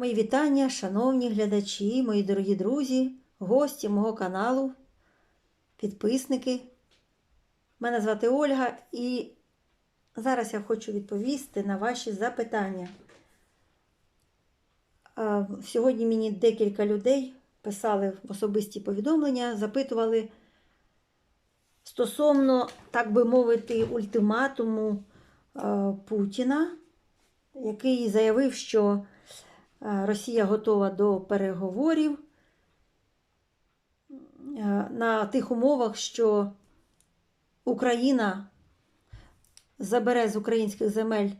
Мої вітання, шановні глядачі, мої дорогі друзі, гості мого каналу, підписники. Мене звати Ольга і зараз я хочу відповісти на ваші запитання. Сьогодні мені декілька людей писали особисті повідомлення, запитували стосовно, так би мовити, ультиматуму е, Путіна, який заявив, що е, Росія готова до переговорів е, на тих умовах, що Україна забере з українських земель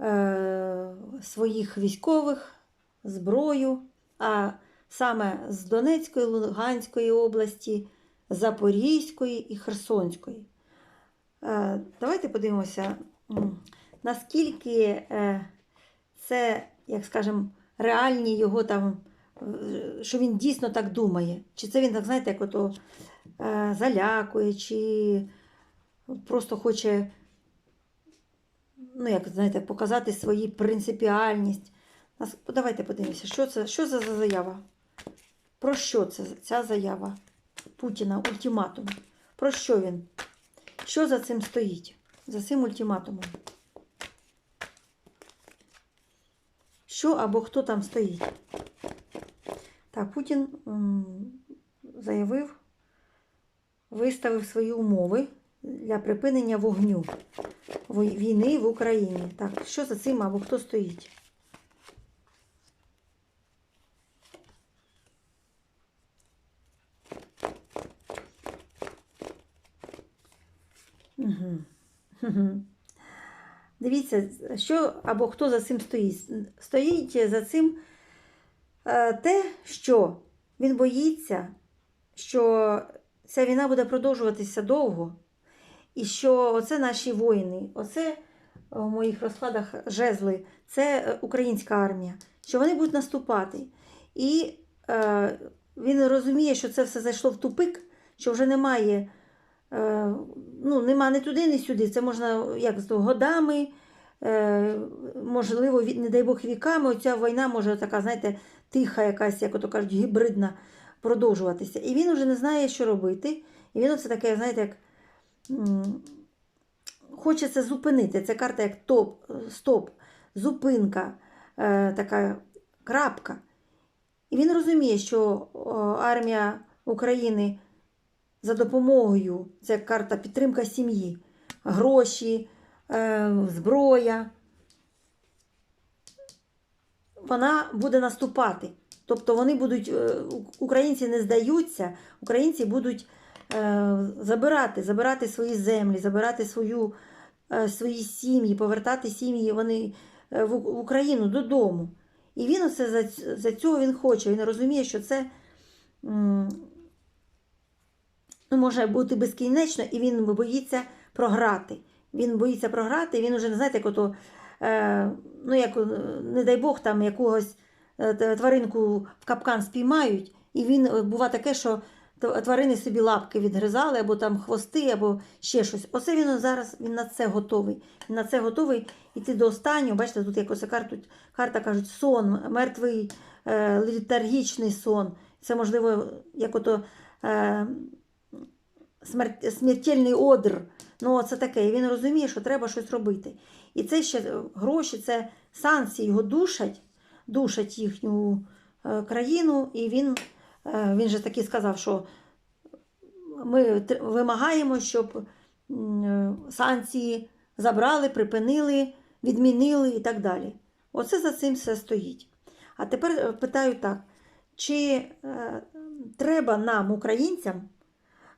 е, своїх військових, зброю, а саме з Донецької, Луганської області, Запорізької і Херсонської. Е, Давайте подивимося, наскільки е, це, як скажемо, реальні його там, е, що він дійсно так думає. Чи це він так, знаєте, як ото е, залякує, чи просто хоче, ну, як знаєте, показати свою принципіальність. Давайте подивимося, що це, що за заява? Про що це ця заява Путіна, ультиматум? Про що він? Що за цим стоїть? За цим ультиматумом? Що або хто там стоїть? Так, Путін заявив, виставив свої умови для припинення вогню війни в Україні. Так, що за цим або хто стоїть? Угу. Дивіться, що або хто за цим стоїть. Стоїть за цим е, те, що він боїться, що ця війна буде продовжуватися довго, і що оце наші воїни, оце в моїх розкладах жезли, це е, українська армія, що вони будуть наступати. І е, він розуміє, що це все зайшло в тупик, що вже немає. Е, ну, нема ні туди, ні сюди. Це можна як з годами, е, можливо, не дай Бог віками. Оця війна може така, знаєте, тиха, якась, як ото кажуть, гібридна продовжуватися. І він вже не знає, що робити. І він оце таке, знаєте, як хоче це зупинити. Це карта як топ, стоп, зупинка, е, така крапка. І він розуміє, що армія України за допомогою, це карта підтримка сім'ї, гроші, е, зброя. Вона буде наступати. Тобто вони будуть, е, українці не здаються, українці будуть е, забирати, забирати свої землі, забирати свою, свої сім'ї, повертати сім'ї вони в, Україну додому. І він за, за цього він хоче. Він розуміє, що це. Ну, може бути безкінечно, і він боїться програти. Він боїться програти, він уже не знаєте, як ото, е, ну, як, е, не дай Бог, там якогось е, тваринку в капкан спіймають, і він е, бува таке, що тварини собі лапки відгризали, або там хвости, або ще щось. Оце він зараз він на це готовий. Він на це готовий йти до останнього. Бачите, тут якось карта, карта кажуть, сон, мертвий е, літаргічний сон. Це можливо, як ото. Е, смертельний одр. Ну, це таке. І він розуміє, що треба щось робити. І це ще гроші, це санкції його душать, душать їхню е, країну. І він, е, він же таки сказав, що ми вимагаємо, щоб е, санкції забрали, припинили, відмінили і так далі. Оце за цим все стоїть. А тепер питаю так: чи треба нам, українцям,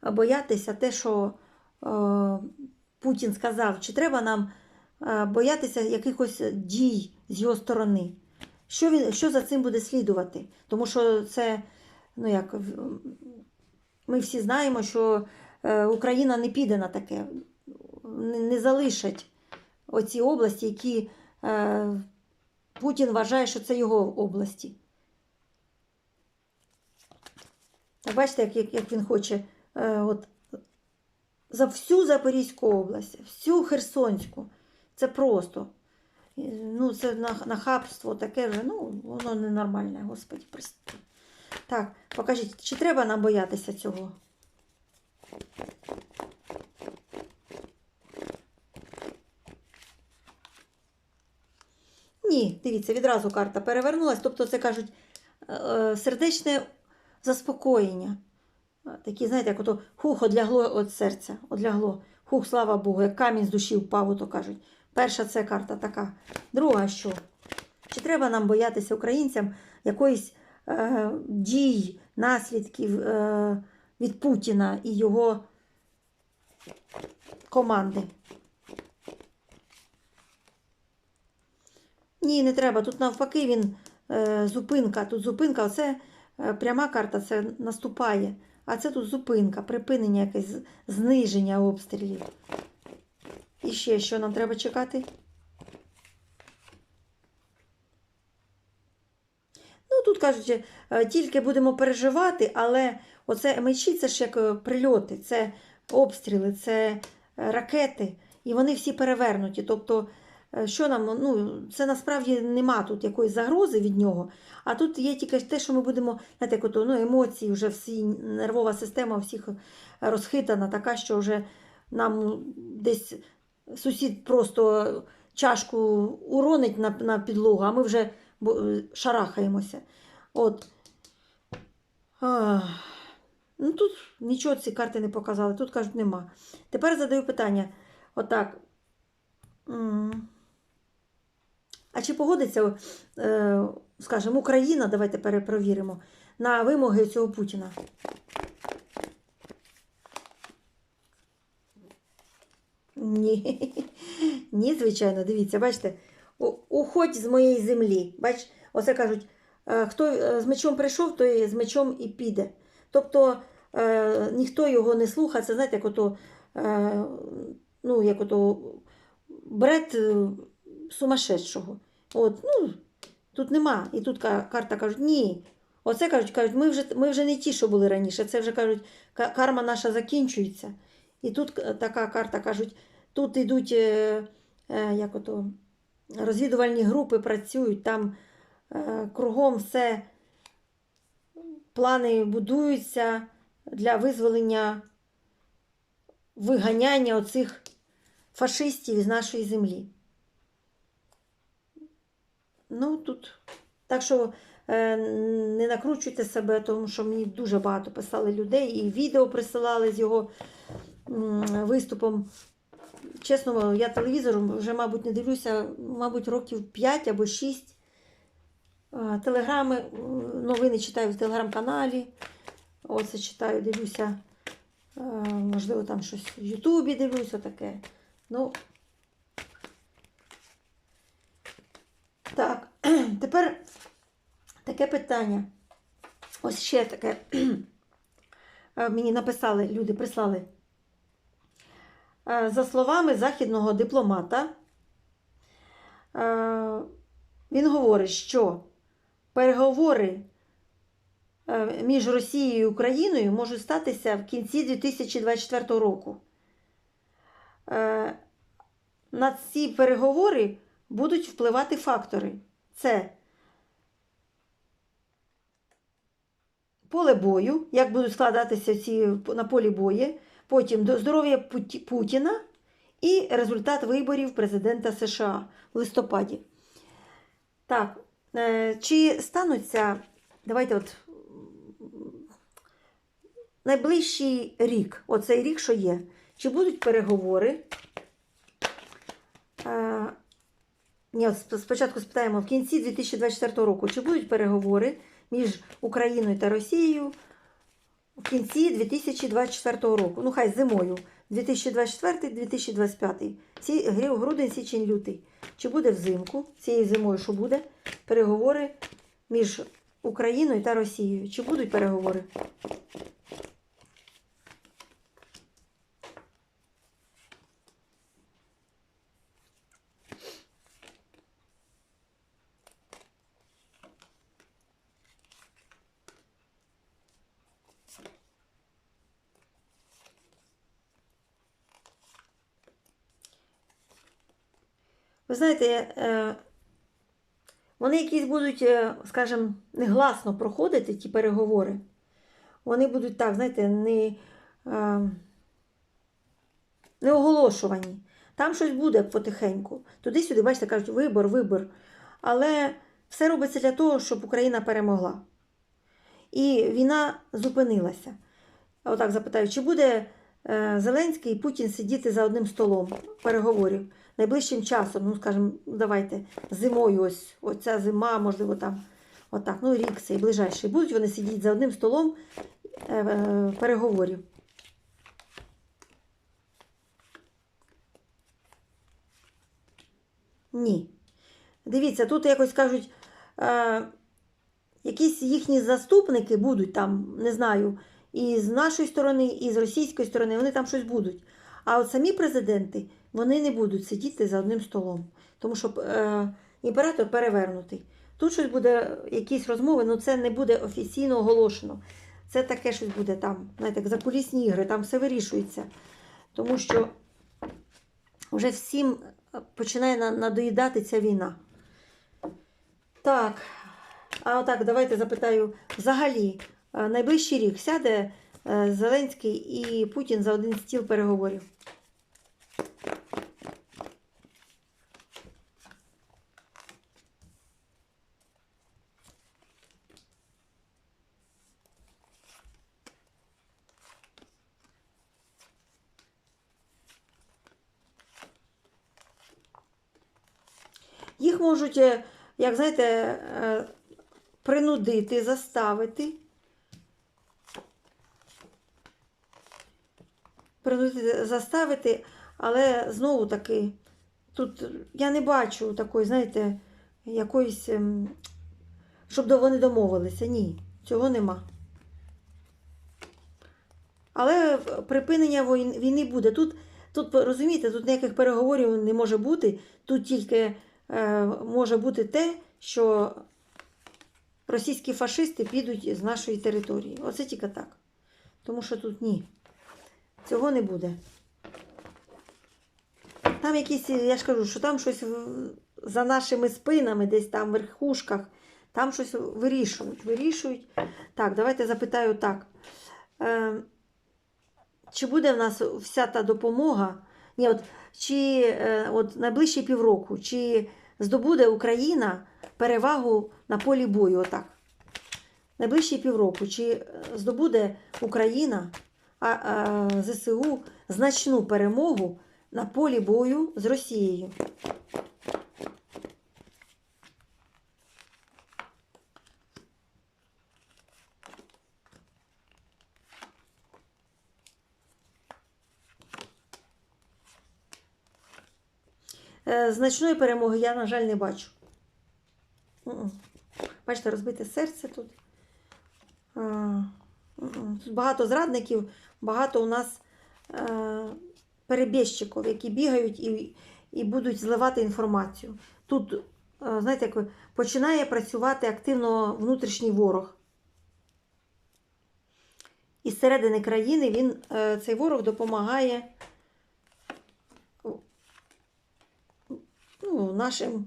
боятися те, що е, Путін сказав, чи треба нам е, боятися якихось дій з його сторони? Що, він, що за цим буде слідувати? Тому що це, ну як, ми всі знаємо, що е, Україна не піде на таке, не, залишать оці області, які Путін вважає, що це його області. Бачите, як, як, він хоче от, за всю Запорізьку область, всю Херсонську. Це просто. Ну, це нахабство таке вже, ну, воно ненормальне, господи, прости. Так, покажіть, чи треба нам боятися цього? Ні, дивіться, відразу карта перевернулась. Тобто це кажуть е, е, сердечне заспокоєння. Такі, знаєте, як ото хух одлягло від серця, одлягло. Хух, слава Богу, як камінь з душі впав, ото кажуть. Перша це карта така. Друга що? Чи треба нам боятися українцям якоїсь е, дій, наслідків е, від Путіна і його команди? Ні, не треба. Тут навпаки він е, зупинка. Тут зупинка, оце е, пряма карта, це наступає. А це тут зупинка, припинення якесь, зниження обстрілів. І ще що нам треба чекати? Ну, тут кажуть, е, тільки будемо переживати, але оце мечі це ж як е, прильоти, це обстріли, це е, ракети, і вони всі перевернуті. Тобто, що нам, ну, це насправді нема тут якоїсь загрози від нього, а тут є тільки те, що ми будемо, знаєте, як ну, емоції, вже всі, нервова система всіх розхитана, така, що вже нам десь сусід просто чашку уронить на, на підлогу, а ми вже шарахаємося. От. Ну тут нічого ці карти не показали, тут кажуть, нема. Тепер задаю питання. Отак. М. А чи погодиться, е, скажімо, Україна, давайте перепровіримо, на вимоги цього Путіна? Ні, ні, звичайно, дивіться, бачите, уходь з моєї землі. Бач, оце кажуть, е, хто е, з мечом прийшов, той з мечом і піде. Тобто ніхто його не слухає, це знаєте, як ото, ну, як ото бред сумасшедшого. От, ну, тут нема. І тут карта кажуть, ні. Оце кажуть, кажуть, ми вже, ми вже не ті, що були раніше. Це вже кажуть, карма наша закінчується. І тут е, така карта кажуть, тут йдуть е, е, як ото, розвідувальні групи працюють, там е, кругом все, плани будуються для визволення, виганяння оцих фашистів із нашої землі. Ну, тут. Так що е, не накручуйте себе, тому що мені дуже багато писали людей, і відео присилали з його м, виступом. Чесно, я телевізор вже, мабуть, не дивлюся, мабуть, років 5 або 6. Е, Телеграми, новини читаю в телеграм-каналі. Оце читаю, дивлюся. Можливо, там щось в Ютубі дивлюся таке. Ну, так, тепер таке питання. Ось ще таке. Е, Мені написали, люди прислали. Е, За словами західного дипломата, е, він говорить, що переговори між Росією і Україною можуть статися в кінці 2024 року. На ці переговори будуть впливати фактори. Це поле бою, як будуть складатися ці на полі бою, потім до- здоров'я Путіна і результат виборів президента США в листопаді. Так, е, чи стануться, давайте от найближчий рік, оцей рік, що є, чи будуть переговори? Е, ні, спочатку спитаємо в кінці 2024 року, чи будуть переговори між Україною та Росією в кінці 2024 року. Ну, хай зимою 2024-2025. Ці грудень, січень, лютий. Чи буде взимку цією зимою, що буде? Переговори між Україною та Росією. Чи будуть переговори? Знаєте, е, вони якісь будуть, е, скажімо, негласно проходити ті переговори. Вони будуть так, знаєте, не, е, не оголошувані. Там щось буде потихеньку. Туди-сюди, бачите, кажуть, вибор, вибор. Але все робиться для того, щоб Україна перемогла. І війна зупинилася. Отак запитаю, чи буде Зеленський і Путін сидіти за одним столом переговорів найближчим часом, ну скажімо, давайте, зимою, ось оця зима, можливо, там, отак, ну рік цей ближайший. Будуть вони сидіти за одним столом е, е, переговорів. Ні. Дивіться, тут якось кажуть, е, якісь їхні заступники будуть там, не знаю, і з нашої сторони, і з російської сторони, вони там щось будуть. А от самі президенти, вони не будуть сидіти за одним столом, тому що е, імператор перевернутий. Тут щось буде, якісь розмови, ну це не буде офіційно оголошено. Це таке щось буде там, знаєте, як закулісні ігри, там все вирішується. Тому що вже всім починає на- надоїдати ця війна. Так, а отак, давайте запитаю, взагалі, е, найближчий рік сяде е, Зеленський і Путін за один стіл переговорів. Можуть, е, як знаєте, е, принудити, заставити. Принудити, заставити, але знову таки, тут я не бачу такої, знаєте, якоїсь, ем, щоб вони домовилися. Ні, цього нема. Але припинення війни буде. Тут, тут розумієте, тут ніяких переговорів не може бути. Тут тільки е, може бути те, що російські фашисти підуть з нашої території. Оце тільки так. Тому що тут ні. Цього не буде. Там якісь, я ж кажу, що там щось за нашими спинами, десь там в верхушках, там щось вирішують. Вирішують. Так, давайте запитаю так. Е, чи буде в нас вся та допомога? Ні, от, чи е, от найближчі півроку, чи здобуде Україна перевагу на полі бою? Отак. Найближчі півроку, чи е, здобуде Україна а, а, ЗСУ значну перемогу на полі бою з Росією? Значної перемоги я, на жаль, не бачу. Бачите, розбите серце тут. Тут багато зрадників, багато у нас е, перебіжчиків, які бігають і, і будуть зливати інформацію. Тут, е, знаєте, як починає працювати активно внутрішній ворог. І з середини країни він, е, цей ворог допомагає ну, нашим,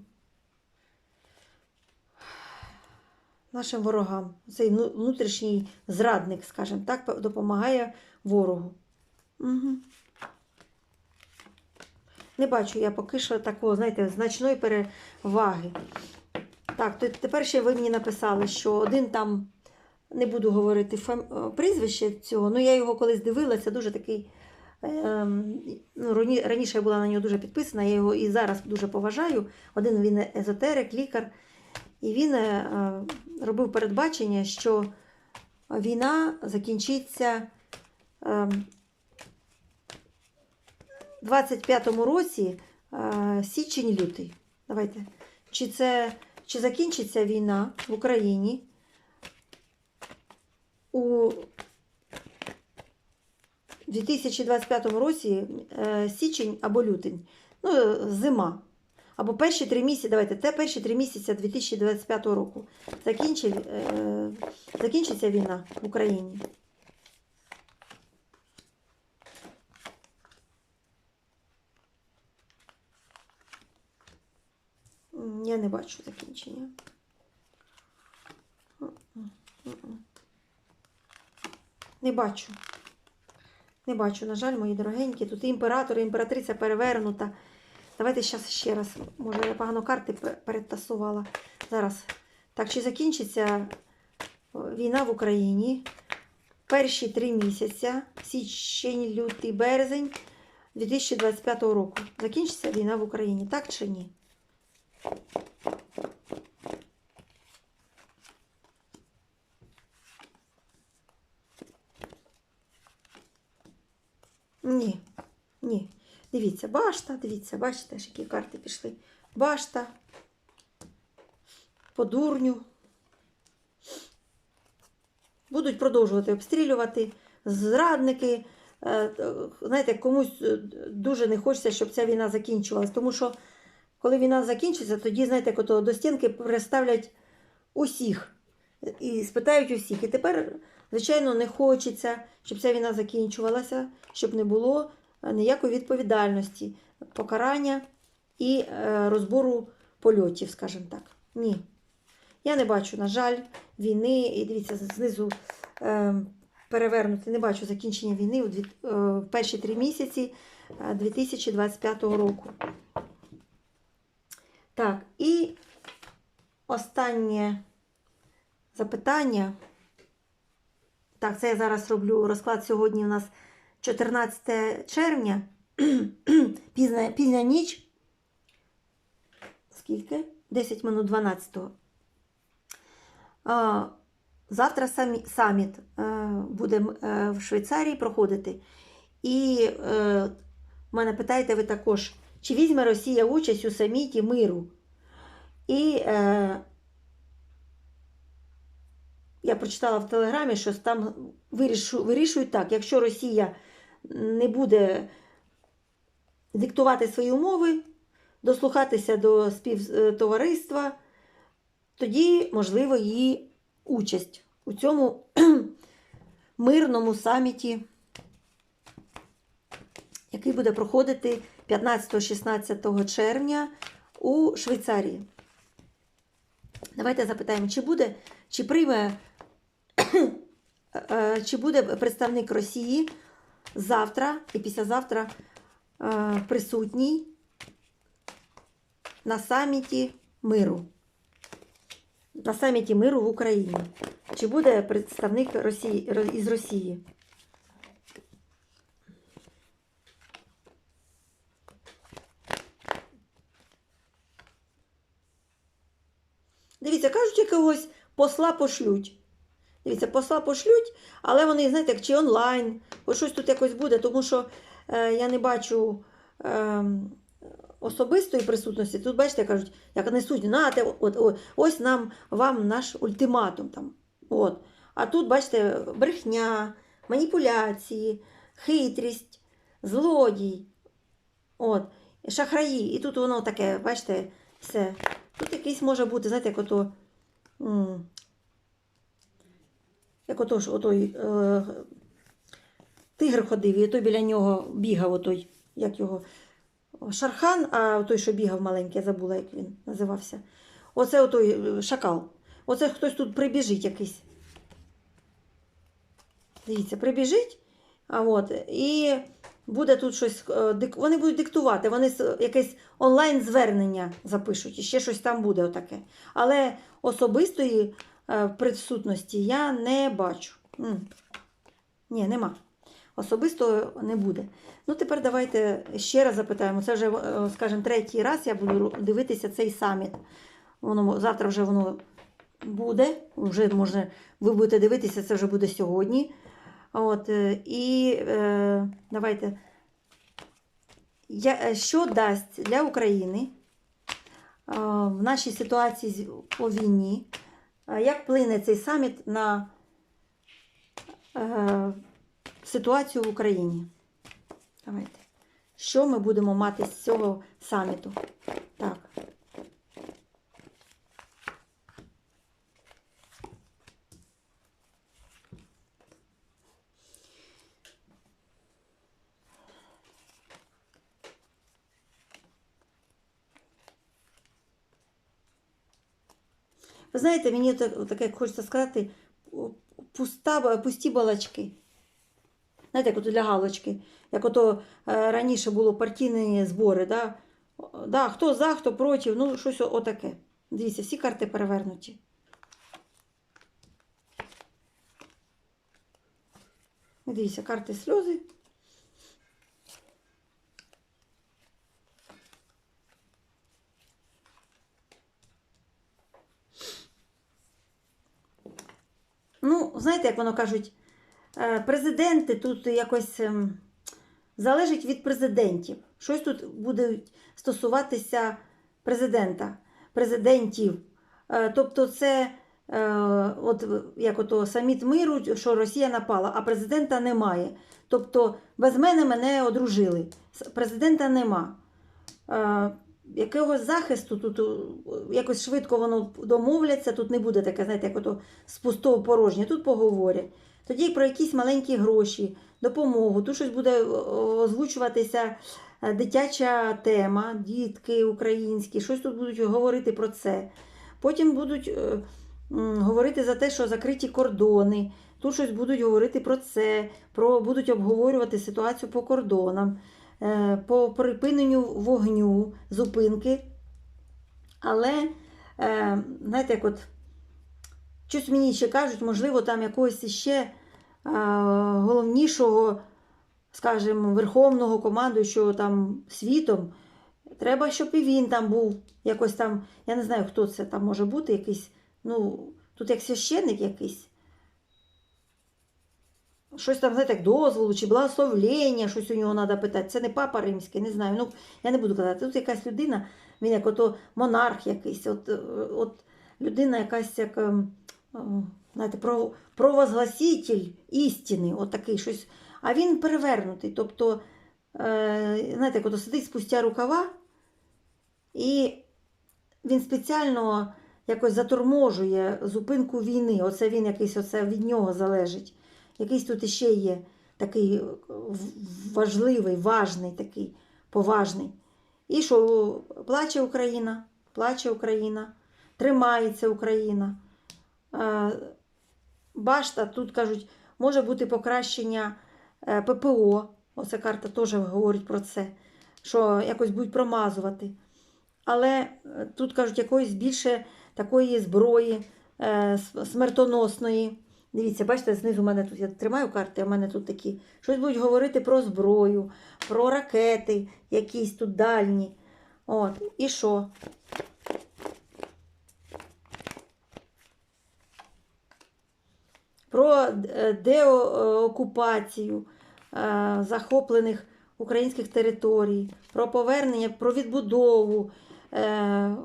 нашим ворогам. Цей внутрішній зрадник, скажімо так, допомагає ворогу. Угу. Не бачу я поки що такого, знаєте, значної переваги. Так, то тепер ще ви мені написали, що один там, не буду говорити фам... е, прізвище цього, ну я його колись дивилася, дуже такий. Ем, ну, раніше я була на нього дуже підписана, я його і зараз дуже поважаю. Один він езотерик, лікар. І він е, робив передбачення, що війна закінчиться ем, в 25-му році е, січень-лютий. Давайте. Чи, це, чи закінчиться війна в Україні у 2025 році е, січень або лютень, ну, е, зима. Або перші три місяці, давайте, те перші три місяці 2025 року закінчи, е, закінчиться війна в Україні. Я не бачу закінчення. Не бачу. Не бачу, на жаль, мої дорогенькі. Тут імператор, імператриця перевернута. Давайте зараз ще раз. Може, я погано карти перетасувала. Зараз. Так, чи закінчиться війна в Україні? Перші три місяця, січень, лютий, березень 2025 року. Закінчиться війна в Україні, так чи ні? Ні, ні. Дивіться, башта, дивіться, бачите, які карти пішли. Башта. По дурню. Будуть продовжувати обстрілювати. Зрадники. Е, Знаєте, комусь е, дуже не хочеться, щоб ця війна закінчувалась. Тому що, коли війна закінчиться, тоді, знаєте, до стінки приставлять усіх і спитають усіх. І тепер, звичайно, не хочеться, щоб ця війна закінчувалася, щоб не було е, ніякої відповідальності, покарання і е, розбору польотів, скажімо так. Ні. Я не бачу, на жаль, війни. І дивіться, знизу е, перевернути, не бачу закінчення війни у перші три місяці е, 2025 року. Так, і останнє запитання. Так, це я зараз роблю розклад сьогодні у нас 14 червня, пізня, пізня ніч. Скільки? 10 минут 12. А, завтра самі, саміт е, буде е, в Швейцарії проходити. І е, мене питаєте ви також, чи візьме Росія участь у саміті миру? І е, я прочитала в Телеграмі, що там вирішу, вирішують так, якщо Росія не буде диктувати свої умови, дослухатися до співтовариства, тоді, можливо, її участь у цьому мирному саміті, який буде проходити 15-16 червня у Швейцарії. Давайте запитаємо, чи буде, чи прийме, чи буде представник Росії завтра і післязавтра е, присутній на саміті миру. На саміті миру в Україні. Чи буде представник Росії, із Росії? Дивіться, кажуть, якогось посла пошлють. Дивіться, посла пошлють, але вони, знаєте, як чи онлайн, от щось тут якось буде, тому що е, я не бачу е, особистої присутності. Тут, бачите, кажуть, як несуть, нате, от, от, ось нам вам наш ультиматум. Там. От. А тут, бачите, брехня, маніпуляції, хитрість, злодій, от, шахраї. І тут воно таке, бачите, все. Тут якийсь може бути, знаєте, як ото. Як ото ж отой е, тигр ходив, і той біля нього бігав, отой, як його. Шархан, а той, що бігав маленький, я забула, як він називався. Оце отой е, шакал. Оце хтось тут прибіжить якийсь. Дивіться, прибіжить, а от, і буде тут щось. е, Вони будуть диктувати, вони якесь онлайн-звернення запишуть, і ще щось там буде отаке. Але особистої е, присутності я не бачу. Ні, нема. Особисто не буде. Ну, тепер давайте ще раз запитаємо. Це вже, е, скажімо, третій раз я буду дивитися цей саміт. Воно, завтра вже воно буде. Вже може, ви будете дивитися, це вже буде сьогодні. От, е, і е, давайте. Я, що дасть для України е, в нашій ситуації по війні? Як вплине цей саміт на е, ситуацію в Україні? Давайте. Що ми будемо мати з цього саміту? Так. Знаєте, мені так- таке хочеться сказати, пуста, пусті балачки. Знаєте, як ото для галочки. Як ото е, раніше було партійні збори, да? Да, хто за, хто проти, ну щось отаке. Дивіться, всі карти перевернуті. Дивіться, карти сльози. Ну, знаєте, як воно кажуть, е, президенти тут якось ем, залежить від президентів. Щось тут буде стосуватися президента, президентів. Е, Тобто, це е, от як ото саміт миру, що Росія напала, а президента немає. Тобто, без мене мене одружили. Президента нема. Е, Якогось захисту тут е, якось швидко воно домовляться, тут не буде таке, знаєте, як ото з пустого порожнє, тут поговорять. Тоді про якісь маленькі гроші, допомогу, тут щось буде озвучуватися е, дитяча тема, дітки українські, щось тут будуть говорити про це. Потім будуть е, говорити за те, що закриті кордони. Тут щось будуть говорити про це, про, будуть обговорювати ситуацію по кордонам, е, по припиненню вогню, зупинки. Але, е, знаєте, як от щось мені ще кажуть, можливо, там якогось ще е, головнішого, скажімо, верховного командуючого там світом. Треба, щоб і він там був якось там, я не знаю, хто це там може бути, якийсь, ну, тут як священник якийсь. Щось там, знаєте, як дозволу чи благословлення, щось у нього треба питати. Це не папа римський, не знаю. Ну, я не буду казати. Тут якась людина, він як ото монарх якийсь, от, е, от людина якась як, ем, е, знаєте, про, провозгласитель істини, от такий щось. А він перевернутий. Тобто, е, знаєте, як сидить спустя рукава, і він спеціально якось заторможує зупинку війни. Оце він якийсь оце від нього залежить. Якийсь тут іще є такий е, важливий, важний такий, поважний. І що плаче Україна, плаче Україна, тримається Україна. Е, Башта, тут кажуть, може бути покращення е, ППО. Оця карта теж говорить про це, що якось будуть промазувати. Але тут кажуть, якоїсь більше такої зброї смертоносної. Дивіться, бачите, знизу у мене тут я тримаю карти, а в мене тут такі. Щось будуть говорити про зброю, про ракети, якісь тут дальні. От, і що? Про е, деокупацію е, захоплених українських територій, про повернення, про відбудову е,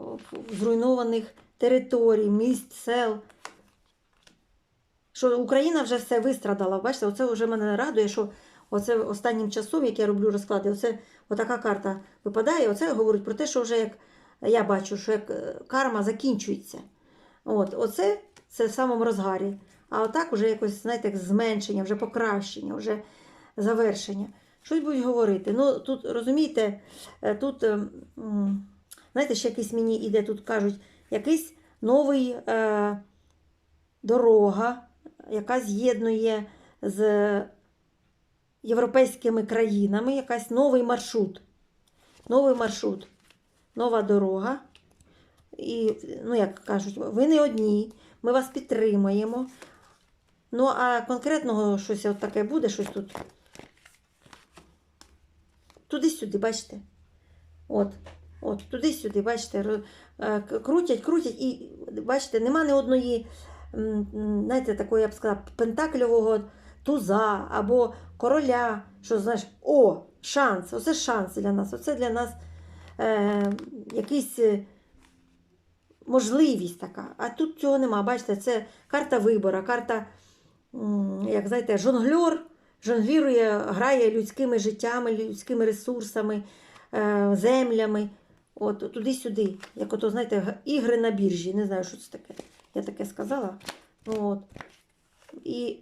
зруйнованих територій, міст, сел що Україна вже все вистрадала. Бачите, оце вже мене радує, що оце останнім часом, як я роблю розклади, оце отака карта випадає. Оце говорить про те, що вже як я бачу, що як е, карма закінчується. От, оце це в самому розгарі. А отак вже якось, знаєте, як зменшення, вже покращення, вже завершення. Щось будуть говорити. Ну, тут, розумієте, е, тут, е, знаєте, ще якийсь мені іде, тут кажуть, якийсь новий е, дорога, яка з'єднує з європейськими країнами, якась новий маршрут. Новий маршрут, нова дорога. І, ну, як кажуть, ви не одні, ми вас підтримаємо. Ну, а конкретного щось от таке буде, щось тут. Туди-сюди, бачите? От, от, туди-сюди, бачите, е, крутять, крутять, і бачите, нема ні одної, знаєте, такої, я б сказала, пентакльового туза або короля, що знаєш, о, шанс, оце шанс для нас, оце для нас е, якийсь. е, можливість така. А тут цього нема. Бачите, це карта вибора, карта, як знаєте, жонглер, жонглірує, грає людськими життями, людськими ресурсами, е, землями. От туди-сюди. Як ото, знаєте, ігри на біржі. Не знаю, що це таке. Я таке сказала. От. І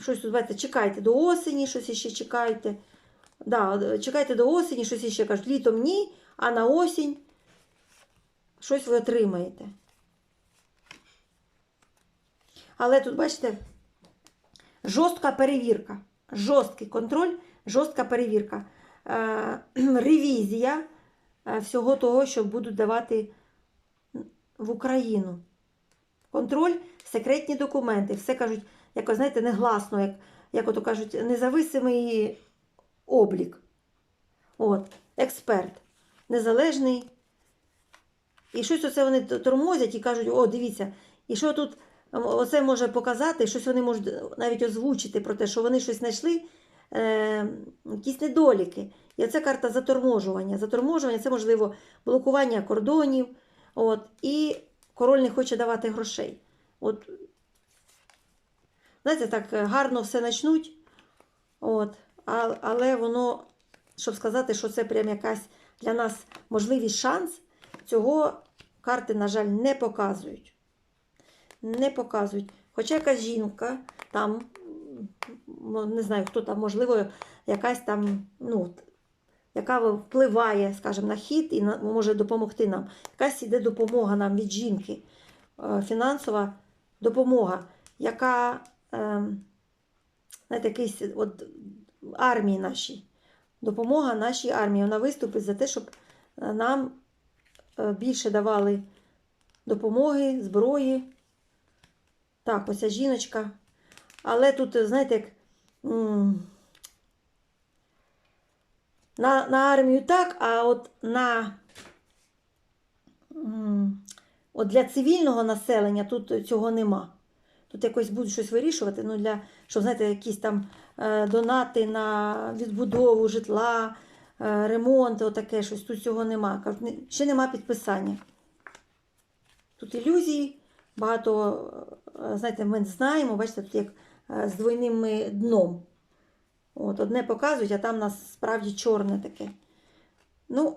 щось тут, бачите, чекайте до осені, щось ще чекайте. Да, чекайте до осені, щось ще кажуть. Літом ні, а на осінь щось ви отримаєте. Але тут, бачите, жорстка перевірка. Жорсткий контроль, жорстка перевірка. Е, ревізія е, всього того, що будуть давати в Україну. Контроль, секретні документи. Все кажуть, як знаєте, негласно, як, як ото кажуть, независимий облік. От, експерт. Незалежний. І щось оце вони тормозять і кажуть, о, дивіться, і що тут оце може показати, щось вони можуть навіть озвучити про те, що вони щось знайшли, е, якісь недоліки. І це карта заторможування. Заторможування це можливо блокування кордонів. От, і король не хоче давати грошей. От, знаєте, так е, гарно все почнуть, от, а, але воно, щоб сказати, що це прям якась для нас можливість шанс, цього карти, на жаль, не показують. Не показують. Хоча якась жінка там, не знаю, хто там, можливо, якась там, ну, яка впливає, скажімо, на хід і може допомогти нам. Якась іде допомога нам від жінки, е, фінансова допомога, яка, е, знаєте, якийсь от армії нашій, допомога нашій армії. Вона виступить за те, щоб е, нам е, більше давали допомоги, зброї. Так, оця жіночка. Але тут, знаєте, як. На, на армію так, а от на от для цивільного населення тут цього нема. Тут якось будуть щось вирішувати, ну для, щоб, знаєте, якісь там е, донати на відбудову житла, е, ремонт, отаке щось, тут цього нема. Ще нема підписання. Тут ілюзії, багато, е, знаєте, ми знаємо, бачите, тут як з двойним дном. От, одне показують, а там у нас справді чорне таке. Ну,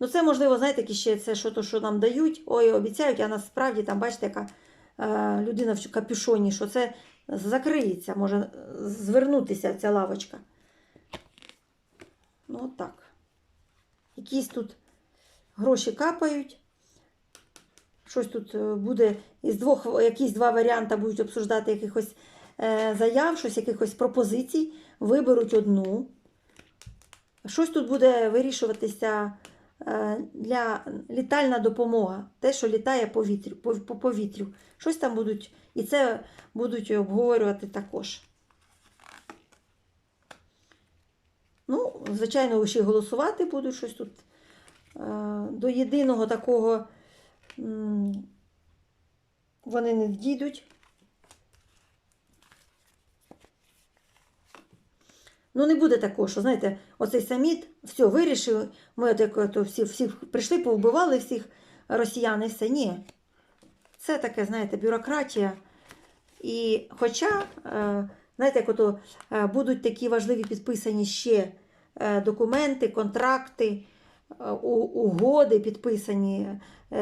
ну це можливо, знаєте, ще це що то, що нам дають, ой, обіцяють, а насправді там, бачите, яка е, людина в капюшоні, що це закриється, може звернутися ця лавочка. Ну, от так. Якісь тут гроші капають. Щось тут е, буде із двох, якісь два варіанти будуть обсуждати якихось е, заяв, щось, якихось пропозицій, виберуть одну. Щось тут буде вирішуватися е, для літальна допомога, те, що літає по, по повітрю. Щось там будуть, і це будуть обговорювати також. Ну, звичайно, ще голосувати будуть щось тут. Е, До єдиного такого вони не дійдуть. Ну, не буде такого, що, знаєте, оцей саміт, все, вирішив, ми от всі, всі прийшли, повбивали всіх росіян і все. Ні. Це таке, знаєте, бюрократія. І хоча, е, знаєте, як ото е, будуть такі важливі підписані ще е, документи, контракти, угоди підписані,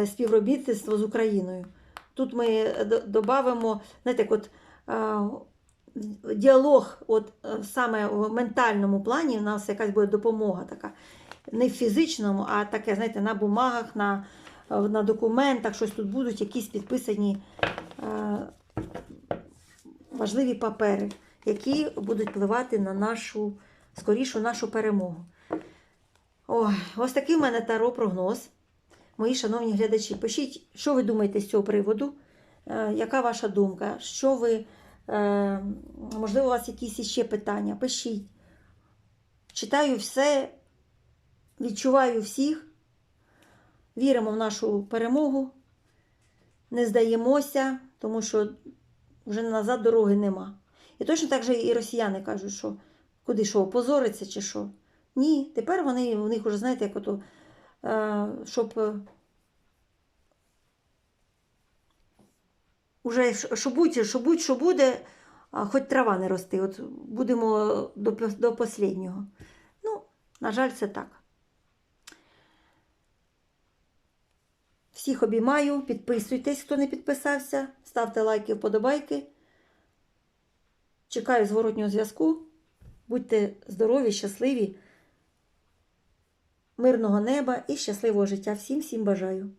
співробітництво з Україною. Тут ми додамо, знаєте, як от діалог, от е, саме в ментальному плані, у нас якась буде допомога така. Не в фізичному, а таке, знаєте, на бумагах, на, е, на документах, щось тут будуть якісь підписані е, важливі папери, які будуть впливати на нашу скорішу нашу перемогу. Ой, ось такий в мене таро прогноз. Мої шановні глядачі, пишіть, що ви думаєте з цього приводу, е, яка ваша думка, що ви, можливо, у вас якісь іще питання. Пишіть. Читаю все, відчуваю всіх, віримо в нашу перемогу, не здаємося, тому що вже назад дороги нема. І точно так же і росіяни кажуть, що куди що, опозориться чи що. Ні, тепер вони, у них вже, знаєте, як ото, е, щоб уже що будь, що будь, що буде, хоч трава не рости. От будемо до, до останнього. Ну, на жаль, це так. Всіх обіймаю, підписуйтесь, хто не підписався, ставте лайки, вподобайки. Чекаю зворотнього зв'язку. Будьте здорові, щасливі, мирного неба і щасливого життя. Всім всім бажаю!